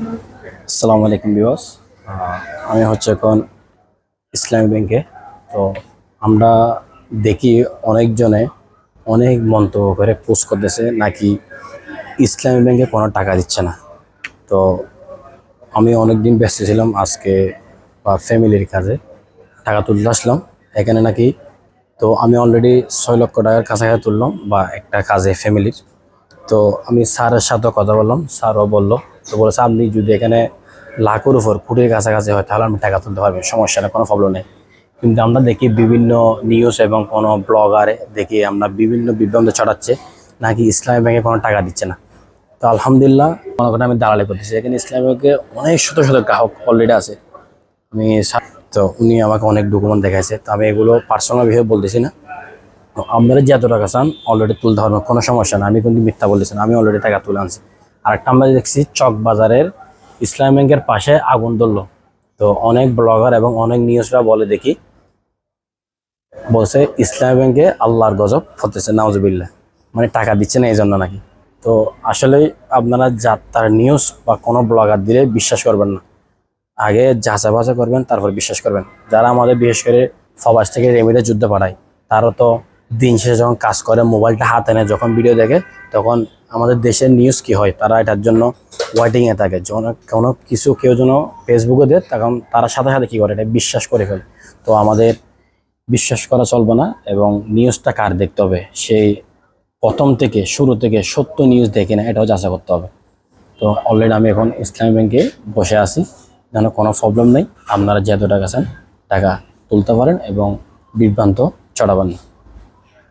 আসসালামু আলাইকুম বিবাস আমি হচ্ছে এখন ইসলামী ব্যাংকে। তো আমরা দেখি অনেকজনে অনেক মন্তব্য করে পোস্ট করতেছে নাকি ইসলামী ব্যাংকে কোনো টাকা দিচ্ছে না। তো আমি অনেক দিন ব্যস্ত ছিলাম আজকে বা ফ্যামিলির কাজে টাকা তুলতে আসলাম। এখানে নাকি তো আমি অলরেডি ছয় লক্ষ টাকার কাছাকাছি তুললাম বা একটা কাজে ফ্যামিলির। তো আমি স্যারের সাথে কথা বললাম, স্যারও বলল তো বলেছে, আপনি যদি এখানে লাখের উপর কোটির কাছাকাছি হয়, তাহলে আমি টাকা তুলতে পারবেন, সমস্যা নেই, কোনো প্রবলেম নেই। কিন্তু আমরা দেখি বিভিন্ন নিউজ এবং কোনো ব্লগারে দেখি আমরা বিভিন্ন বিভ্রান্ত ছড়াচ্ছে, নাকি ইসলামী ব্যাংকে কোনো টাকা দিচ্ছে না। তো আলহামদুলিল্লাহ, মনে করেন আমি দালালি করতেছি। এখানে ইসলামী ব্যাংকে অনেক শত শত গ্রাহক অলরেডি আছে। আমি তো উনি আমাকে অনেক ডকুমেন্ট দেখাইছে। তো আমি এগুলো পার্সোনাল বিষয়ে বলতেছি না। আপনারা যে এত টাকা চান অলরেডি তুলতে পারবেন, কোনো সমস্যা না আমি কিন্তু মিথ্যা বলতেছি না, আমি অলরেডি টাকা তুলে আনছি। আর একটা আমরা দেখছি চক বাজারের ইসলাম ব্যাংকের পাশে আগুন ধরলো। তো অনেক ব্লগার এবং অনেক নিউজরা বলে দেখি, বলছে ইসলাম ব্যাংকে আল্লাহর গজব হতেছে নাউজুবিল্লাহ। মানে টাকা দিচ্ছে না এই জন্য নাকি? তো আসলে আপনারা যা তার নিউজ বা কোনো ব্লগার দিলে বিশ্বাস করবেন না। আগে যাচা বাচা করবেন, তারপর বিশ্বাস করবেন। যারা আমাদের বিশেষ করে ফবাস থেকে রেমিডে যুদ্ধ পাঠায় তারও তো দিন শেষে যখন কাজ করে, মোবাইলটা হাতে নেয়, যখন ভিডিও দেখে, তখন আমাদের দেশের নিউজ কি হয়, তারা এটার জন্য ওয়েটিংয়ে থাকে। যখন কোনো কিছু কেউ যেন ফেসবুকে দেয়, তখন তারা সাথে সাথে কী করে, এটা বিশ্বাস করে ফেলে। তো আমাদের বিশ্বাস করা চলবে না, এবং নিউজটা কার দেখতে হবে? সেই প্রথম থেকে শুরু থেকে সত্য নিউজ দেখে না, এটাও যাচাই করতে হবে। তো অলরেডি আমি এখন ইসলামী ব্যাংকে বসে আছি, যেন কোনো প্রবলেম নেই। আপনারা যেহেতু টাকা চান, টাকা তুলতে পারেন এবং বিভ্রান্ত চড়াবেন না।